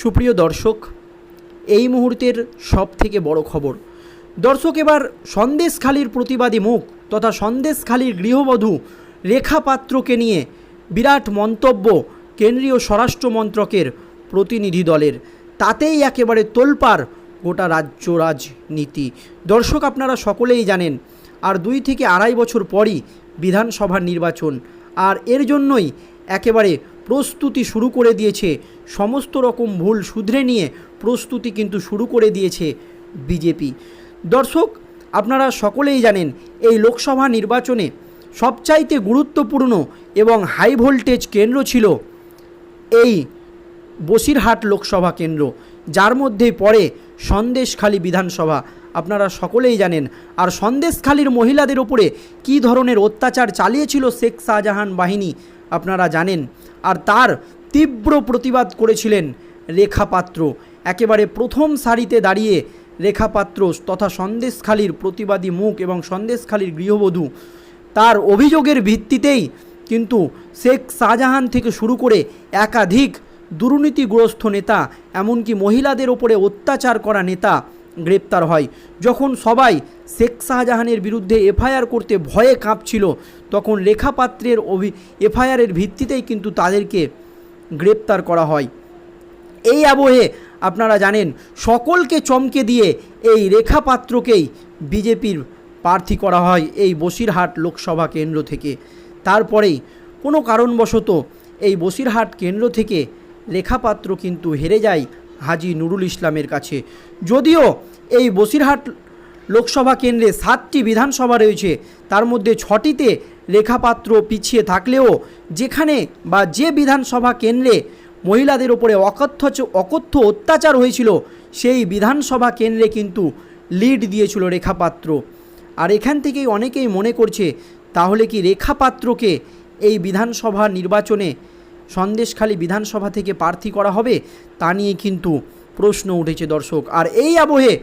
সুপ্রিয় দর্শক, এই মুহূর্তের সব থেকে বড় খবর। দর্শক, এবার সন্দেশখালির প্রতিবাদী মুখ তথা সন্দেশখালির গৃহবধূ রেখা পাত্রকে নিয়ে বিরাট মন্তব্য কেন্দ্রীয় স্বরাষ্ট্র মন্ত্রকের প্রতিনিধি দলের। তাতেই একেবারে তোলপাড় গোটা রাজ্য রাজনীতি। দর্শক, আপনারা সকলেই জানেন, আর দুই থেকে আড়াই বছর পরই বিধানসভার নির্বাচন, আর এর জন্যই একেবারে প্রস্তুতি শুরু করে দিয়েছে। সমস্ত রকম ভুল শুধরে নিয়ে প্রস্তুতি কিন্তু শুরু করে দিয়েছে বিজেপি। দর্শক, আপনারা সকলেই জানেন, এই লোকসভা নির্বাচনে সবচাইতে গুরুত্বপূর্ণ এবং হাই ভোল্টেজ কেন্দ্র ছিল এই বসিরহাট লোকসভা কেন্দ্র। যার মধ্যে পড়ে সন্দেশখালী বিধানসভা। আপনারা সকলেই জানেন, আর সন্দেশখালীর মহিলাদের উপরে কী ধরনের অত্যাচার চালিয়েছিল শেখ শাহজাহান বাহিনী? আপনারা জানেন। আর তার তীব্র প্রতিবাদ করেছিলেন রেখা পাত্র একেবারে প্রথম সারিতে দাঁড়িয়ে রেখা পাত্র তথা সন্দেশখালীর প্রতিবাদী মুখ এবং সন্দেশখালীর গৃহবধূ তার অভিযোগের ভিত্তিতেই কিন্তু শেখ শাহজাহান থেকে শুরু করে একাধিক দুর্নীতিগ্রস্ত নেতা, এমনকি মহিলাদের ওপরে অত্যাচার করা নেতা গ্রেপ্তার হয়। যখন সবাই শেখ শাহজাহানের বিরুদ্ধে এফআইআর করতে ভয়ে কাঁপছিল তখন রেখাপাত্রের অভি, এফআইআরের ভিত্তিতেই কিন্তু তাদেরকে গ্রেপ্তার করা হয়। এই আবহে আপনারা জানেন, সকলকে চমকে দিয়ে এই রেখাপাত্রকেই বিজেপির প্রার্থী করা হয় এই বসিরহাট লোকসভা কেন্দ্র থেকে। তারপরেই কোনো কারণবশত এই বসিরহাট কেন্দ্র থেকে রেখা পাত্র কিন্তু হেরে যায় হাজি নুরুল ইসলামের কাছে। যদিও এই বসিরহাট লোকসভা কেন্দ্রে সাতটি বিধানসভা রয়েছে, তার মধ্যে ছটিতে রেখাপাত্র পিছিয়ে থাকলেও যেখানে বা যে বিধানসভা কেন্দ্রে মহিলাদের ওপরে অকথ্য অকথ্য অত্যাচার হয়েছিল, সেই বিধানসভা কেন্দ্রে কিন্তু লিড দিয়েছিল রেখাপাত্র। আর এখান থেকেই অনেকেই মনে করছে, তাহলে কি রেখাপাত্রকে এই বিধানসভা নির্বাচনে সন্দেশখালী বিধানসভা থেকে প্রার্থী করা হবে? তা নিয়ে কিন্তু প্রশ্ন উঠেছে দর্শক। আর এই আবহে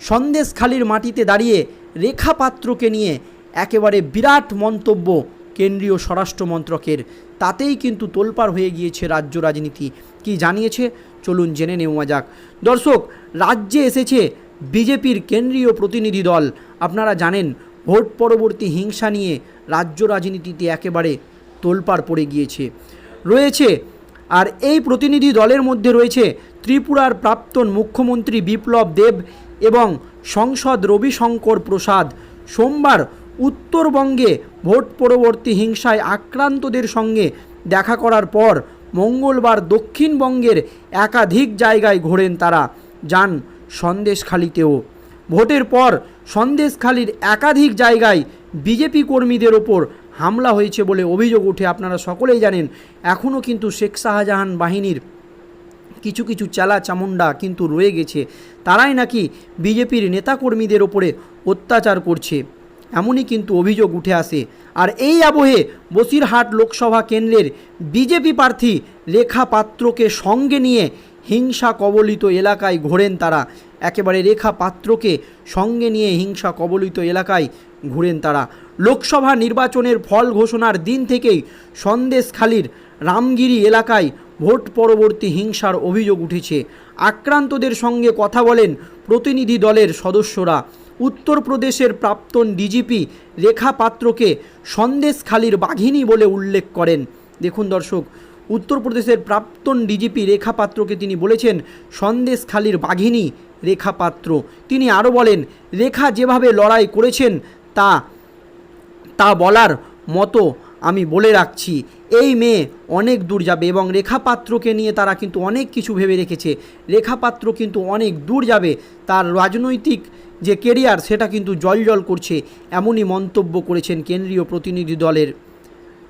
সন্দেশখালীর মাটিতে দাঁড়িয়ে রেখাপাত্রকে নিয়ে একেবারে বিরাট মন্তব্য কেন্দ্রীয় স্বরাষ্ট্র মন্ত্রকের। তাতেই কিন্তু তোলপাড় হয়ে গিয়েছে রাজ্য রাজনীতি। কি জানিয়েছে? চলুন জেনে নেওয়া যাক। দর্শক, রাজ্যে এসেছে বিজেপির কেন্দ্রীয় প্রতিনিধি দল। আপনারা জানেন, ভোট পরবর্তী হিংসা নিয়ে রাজ্য রাজনীতিতে একেবারে তোলপাড় পড়ে গিয়েছে। রয়েছে, আর এই প্রতিনিধি দলের মধ্যে রয়েছে ত্রিপুরার প্রাক্তন মুখ্যমন্ত্রী বিপ্লব দেব এবং সংসদ রবিশঙ্কর প্রসাদ। সোমবার উত্তরবঙ্গে ভোট পরবর্তী হিংসায় আক্রান্তদের সঙ্গে দেখা করার পর মঙ্গলবার দক্ষিণবঙ্গের একাধিক জায়গায় ঘোরেন তারা। যান সন্দেশখালিতেও। ভোটের পর সন্দেশখালির একাধিক জায়গায় বিজেপি কর্মীদের ওপর হামলা হয়েছে বলে অভিযোগ উঠে আপনারা সকলেই জানেন, এখনও কিন্তু শেখ শাহজাহান বাহিনীর কিছু কিছু চালা চামুন্ডা কিন্তু রয়ে গেছে। তারাই নাকি বিজেপির নেতাকর্মীদের ওপরে অত্যাচার করছে। এমনই কিন্তু অভিযোগ উঠে আসে। আর এই আবহে বসিরহাট লোকসভা কেন্দ্রের বিজেপি প্রার্থী রেখা পাত্রকে সঙ্গে নিয়ে হিংসা কবলিত এলাকায় ঘোরেন তারা। একেবারে রেখা পাত্রকে সঙ্গে নিয়ে হিংসা কবলিত এলাকায় ঘুরেন তারা। লোকসভা নির্বাচনের ফল ঘোষণার দিন থেকেই সন্দেশখালীর রামগিরি এলাকায় ভোট পরবর্তী হিংসার অভিযোগ উঠেছে। আক্রান্তদের সঙ্গে কথা বলেন প্রতিনিধি দলের সদস্যরা। উত্তরপ্রদেশের প্রাক্তন ডিজিপি রেখা পাত্রকে সন্দেশখালীর বাঘিনী বলে উল্লেখ করেন। দেখুন দর্শক, উত্তরপ্রদেশের প্রাক্তন ডিজিপি রেখা পাত্রকে তিনি বলেছেন, সন্দেশখালীর বাঘিনী রেখা পাত্র। তিনি আরও বলেন, রেখা যেভাবে লড়াই করেছেন, তা তা বলার মতো আমি বলে রাখছি। এই মেয়ে অনেক দূর যাবে এবং রেখা পাত্রকে নিয়ে তারা কিন্তু অনেক কিছু ভেবে রেখেছে। রেখা পাত্র কিন্তু অনেক দূর যাবে। তার রাজনৈতিক যে কেরিয়ার সেটা কিন্তু জল করছে এমনই মন্তব্য করেছেন কেন্দ্রীয় প্রতিনিধি দলের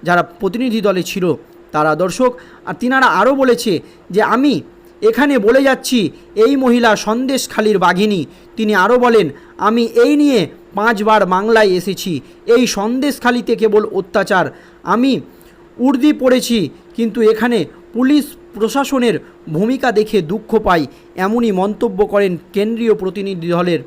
যারা প্রতিনিধি দলে ছিল তারা দর্শক। আর তিনারা আরও বলেছে যে, আমি এখানে বলে যাচ্ছি, এই মহিলা সন্দেশখালীর বাঘিনী। তিনি আরও বলেন, আমি এই নিয়ে পাঁচবার বাংলায় এসেছি। এই সন্দেশখালীতে কেবল অত্যাচার। আমি উর্দি পড়েছি, কিন্তু এখানে পুলিশ প্রশাসনের ভূমিকা দেখে দুঃখ পাই। এমনই মন্তব্য করেন কেন্দ্রীয় প্রতিনিধি দলের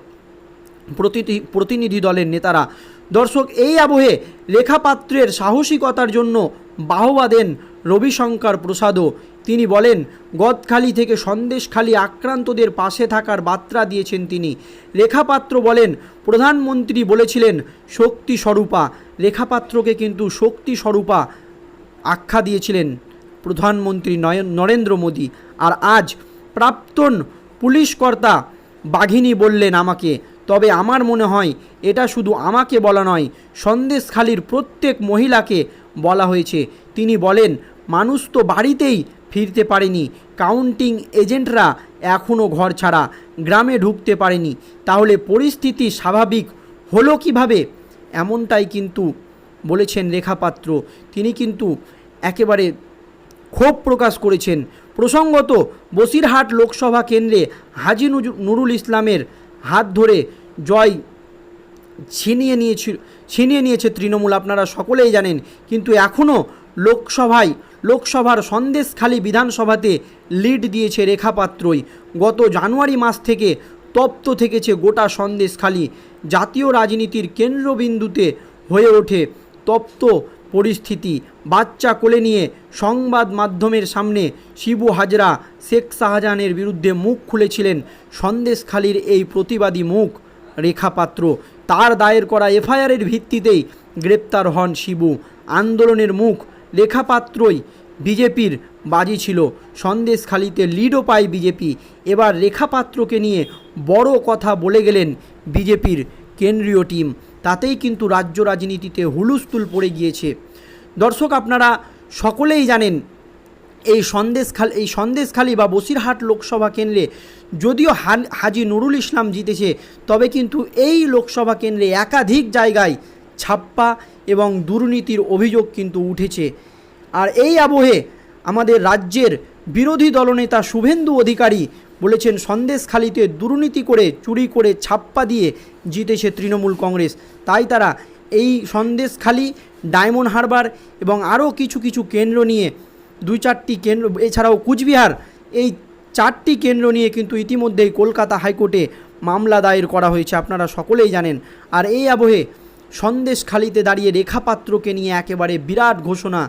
প্রতিটি প্রতিনিধি দলের নেতারা। দর্শক, এই আবহে লেখাপাত্রের সাহসিকতার জন্য বাহবা দেন রবিশঙ্কর প্রসাদও। তিনি বলেন, গদখালি থেকে সন্দেশখালী আক্রান্তদের পাশে থাকার বার্তা দিয়েছেন তিনি। লেখাপাত্র বলেন, প্রধানমন্ত্রী বলেছিলেন, শক্তি স্বরূপা। লেখাপাত্রকে কিন্তু শক্তি স্বরূপা আখ্যা দিয়েছিলেন প্রধানমন্ত্রী নয়ন নরেন্দ্র মোদী। আর আজ প্রাক্তন পুলিশ কর্তা বাঘিনী বললেন আমাকে তবে আমার মনে হয় এটা শুধু আমাকে বলা নয়, সন্দেশখালির প্রত্যেক মহিলাকে বলা হয়েছে। তিনি বলেন, মানুষ তো বাড়িতেই ফিরতে পারেনি, কাউন্টিং এজেন্টরা এখনও ঘর ছাড়া গ্রামে ঢুকতে পারেনি। তাহলে পরিস্থিতি স্বাভাবিক হলো কীভাবে? এমনটাই কিন্তু বলেছেন রেখাপাত্র। তিনি কিন্তু একেবারে ক্ষোভ প্রকাশ করেছেন। প্রসঙ্গত বসিরহাট লোকসভা কেন্দ্রে হাজি নুরুল ইসলামের হাত ধরে জয় ছিনিয়ে নিয়েছিল, ছিনিয়ে নিয়েছে তৃণমূল, আপনারা সকলেই জানেন। কিন্তু এখনও লোকসভায়, লোকসভার সন্দেশখালী বিধানসভাতে লিড দিয়েছে রেখাপাত্রই গত জানুয়ারি মাস থেকে তপ্ত থেকেছে গোটা সন্দেশখালী। জাতীয় রাজনীতির কেন্দ্রবিন্দুতে হয়ে ওঠে তপ্ত পরিস্থিতি। বাচ্চা কোলে নিয়ে সংবাদ মাধ্যমের সামনে শিবু হাজরা, শেখ শাহজাহানের বিরুদ্ধে মুখ খুলেছিলেন সন্দেশখালীর এই প্রতিবাদী মুখ রেখাপাত্র তার দায়ের করা এফআইআরের ভিত্তিতেই গ্রেপ্তার হন শিবু। আন্দোলনের মুখ রেখাপাত্রই বিজেপির বাজি ছিল। সন্দেশখালিতে লিডও পায় বিজেপি। এবার রেখাপাত্রকে নিয়ে বড় কথা বলে গেলেন বিজেপির কেন্দ্রীয় টিম। তাতেই কিন্তু রাজ্য রাজনীতিতে হুলুস্থুল পড়ে গিয়েছে। দর্শক, আপনারা সকলেই জানেন, এই সন্দেশখাল, এই সন্দেশখালী বা বসিরহাট লোকসভা কেন্দ্রে যদিও হাজি নুরুল ইসলাম জিতেছে, তবে কিন্তু এই লোকসভা কেন্দ্রে একাধিক জায়গায় ছাপ্পা এবং দুর্নীতির অভিযোগ কিন্তু উঠেছে। আর এই আবহে আমাদের রাজ্যের বিরোধী দলনেতা শুভেন্দু অধিকারী বলেছেন, সন্দেশখালিতে দুর্নীতি করে চুরি করে ছাপ্পা দিয়ে জিতেছে তৃণমূল কংগ্রেস। তাই তারা এই সন্দেশখালি, ডায়মন্ড হারবার এবং আরও কিছু কিছু কেন্দ্র নিয়ে দুই চারটি কেন্দ্র, এছাড়াও কুচবিহার, এই চারটি কেন্দ্র নিয়ে কিন্তু ইতিমধ্যেই কলকাতা হাইকোর্টে মামলা দায়ের করা হয়েছে, আপনারা সকলেই জানেন। আর এই আবহে সন্দেশখালিতে দাঁড়িয়ে রেখাপাত্রকে নিয়ে একেবারে বিরাট ঘোষণা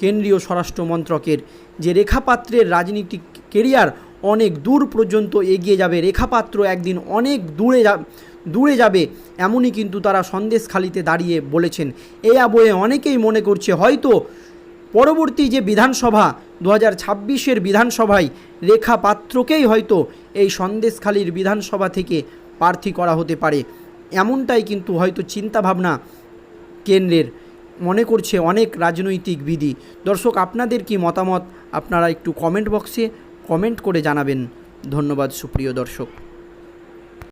কেন্দ্রীয় স্বরাষ্ট্র মন্ত্রকের যে রেখাপাত্রের রাজনীতিক কেরিয়ার অনেক দূর পর্যন্ত এগিয়ে যাবে। রেখাপাত্র একদিন অনেক দূরে যা দূরে যাবে, এমনই কিন্তু তারা সন্দেশখালিতে দাঁড়িয়ে বলেছেন। এই আবহে অনেকেই মনে করছে, হয়তো পরবর্তী যে বিধানসভা দু হাজার ছাব্বিশের বিধানসভায় রেখা পাত্রকেই হয়তো এই সন্দেশখালির বিধানসভা থেকে প্রার্থী করা হতে পারে। এমনটাই কিন্তু হয়তো চিন্তাভাবনা কেন্দ্রের। মনে করছে অনেক রাজনৈতিক বিধি। দর্শক, আপনাদের কি মতামত? আপনারা একটু কমেন্ট বক্সে কমেন্ট করে জানাবেন। ধন্যবাদ সুপ্রিয় দর্শক।